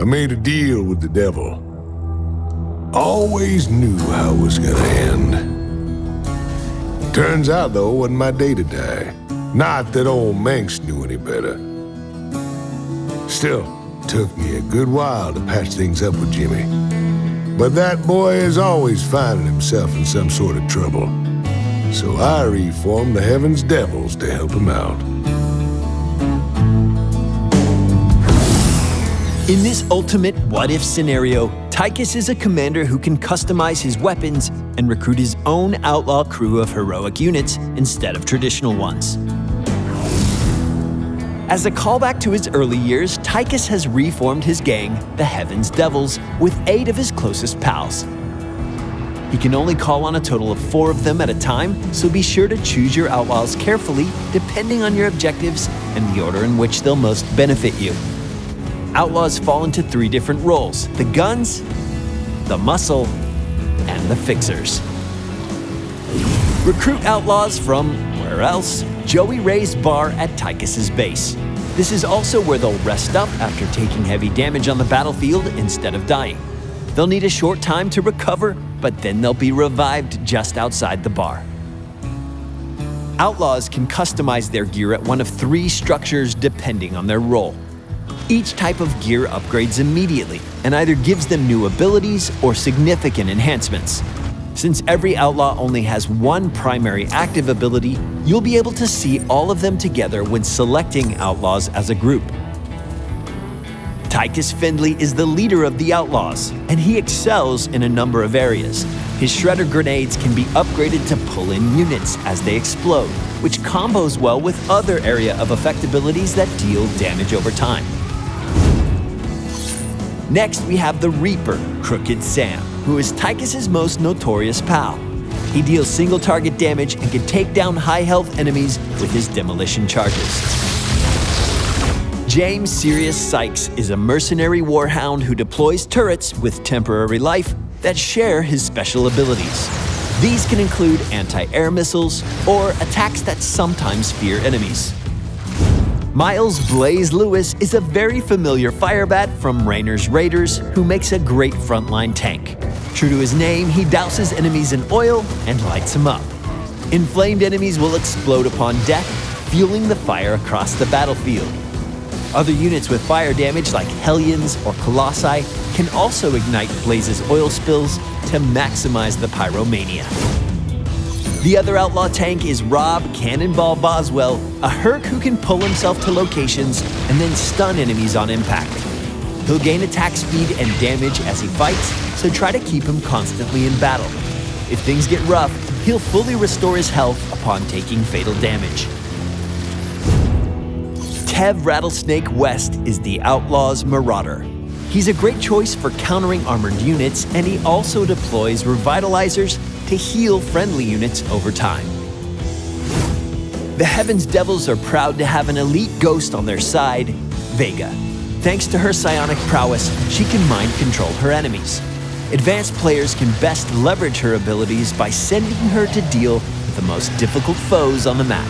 I made a deal with the devil. Always knew how it was gonna end. Turns out, though, it wasn't my day to die. Not that old Manx knew any better. Still, took me a good while to patch things up with Jimmy. But that boy is always finding himself in some sort of trouble. So I reformed the Heaven's Devils to help him out. In this ultimate what if scenario, Tychus is a commander who can customize his weapons and recruit his own outlaw crew of heroic units instead of traditional ones. As a callback to his early years, Tychus has reformed his gang, the Heaven's Devils, with eight of his closest pals. He can only call on a total of four of them at a time, so be sure to choose your outlaws carefully depending on your objectives and the order in which they'll most benefit you. Outlaws fall into three different roles the guns, the muscle, and the fixers. Recruit outlaws from where else? Joey Ray's bar at Tychus's base. This is also where they'll rest up after taking heavy damage on the battlefield instead of dying. They'll need a short time to recover, but then they'll be revived just outside the bar. Outlaws can customize their gear at one of three structures depending on their role. Each type of gear upgrades immediately and either gives them new abilities or significant enhancements. Since every outlaw only has one primary active ability, you'll be able to see all of them together when selecting outlaws as a group. Tychus Findley is the leader of the outlaws, and he excels in a number of areas. His shredder grenades can be upgraded to pull in units as they explode, which combos well with other area of effect abilities that deal damage over time. Next, we have the Reaper, Crooked Sam, who is Tychus's most notorious pal. He deals single target damage and can take down high health enemies with his demolition charges. James Sirius Sykes is a mercenary warhound who deploys turrets with temporary life that share his special abilities. These can include anti air missiles or attacks that sometimes fear enemies. Miles Blaze Lewis is a very familiar firebat from Raynor's Raiders who makes a great frontline tank. True to his name, he douses enemies in oil and lights them up. Inflamed enemies will explode upon death, fueling the fire across the battlefield. Other units with fire damage, like Hellions or Colossi, can also ignite Blaze's oil spills to maximize the pyromania. The other outlaw tank is Rob Cannonball Boswell, a Herc who can pull himself to locations and then stun enemies on impact. He'll gain attack speed and damage as he fights, so try to keep him constantly in battle. If things get rough, he'll fully restore his health upon taking fatal damage. Tev Rattlesnake West is the Outlaw's Marauder. He's a great choice for countering armored units, and he also deploys revitalizers to heal friendly units over time. The Heavens Devils are proud to have an elite ghost on their side, Vega. Thanks to her psionic prowess, she can mind control her enemies. Advanced players can best leverage her abilities by sending her to deal with the most difficult foes on the map.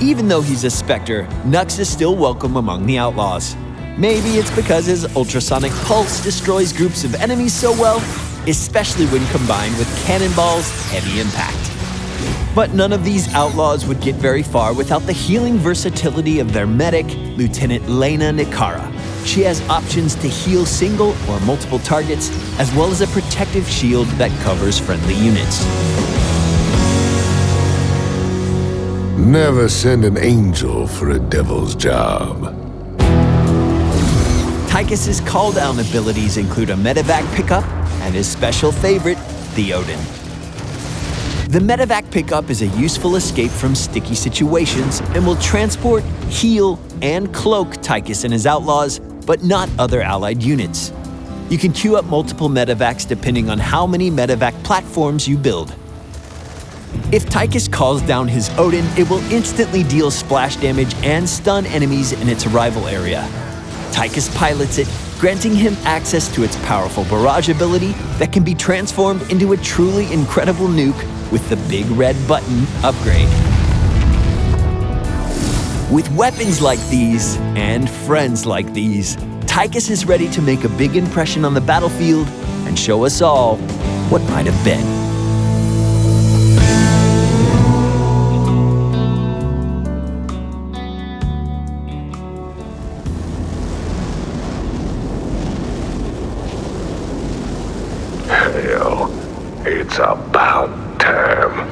Even though he's a Spectre, Nux is still welcome among the Outlaws. Maybe it's because his ultrasonic pulse destroys groups of enemies so well, especially when combined with Cannonball's heavy impact. But none of these outlaws would get very far without the healing versatility of their medic, Lieutenant Lena Nikara. She has options to heal single or multiple targets, as well as a protective shield that covers friendly units. Never send an angel for a devil's job. Tychus's call down abilities include a medevac pickup and his special favorite, the Odin. The medevac pickup is a useful escape from sticky situations and will transport, heal, and cloak Tychus and his outlaws, but not other allied units. You can queue up multiple medevacs depending on how many medevac platforms you build. If Tychus calls down his Odin, it will instantly deal splash damage and stun enemies in its arrival area. Tychus pilots it, granting him access to its powerful barrage ability that can be transformed into a truly incredible nuke with the big red button upgrade. With weapons like these and friends like these, Tychus is ready to make a big impression on the battlefield and show us all what might have been. It's about time.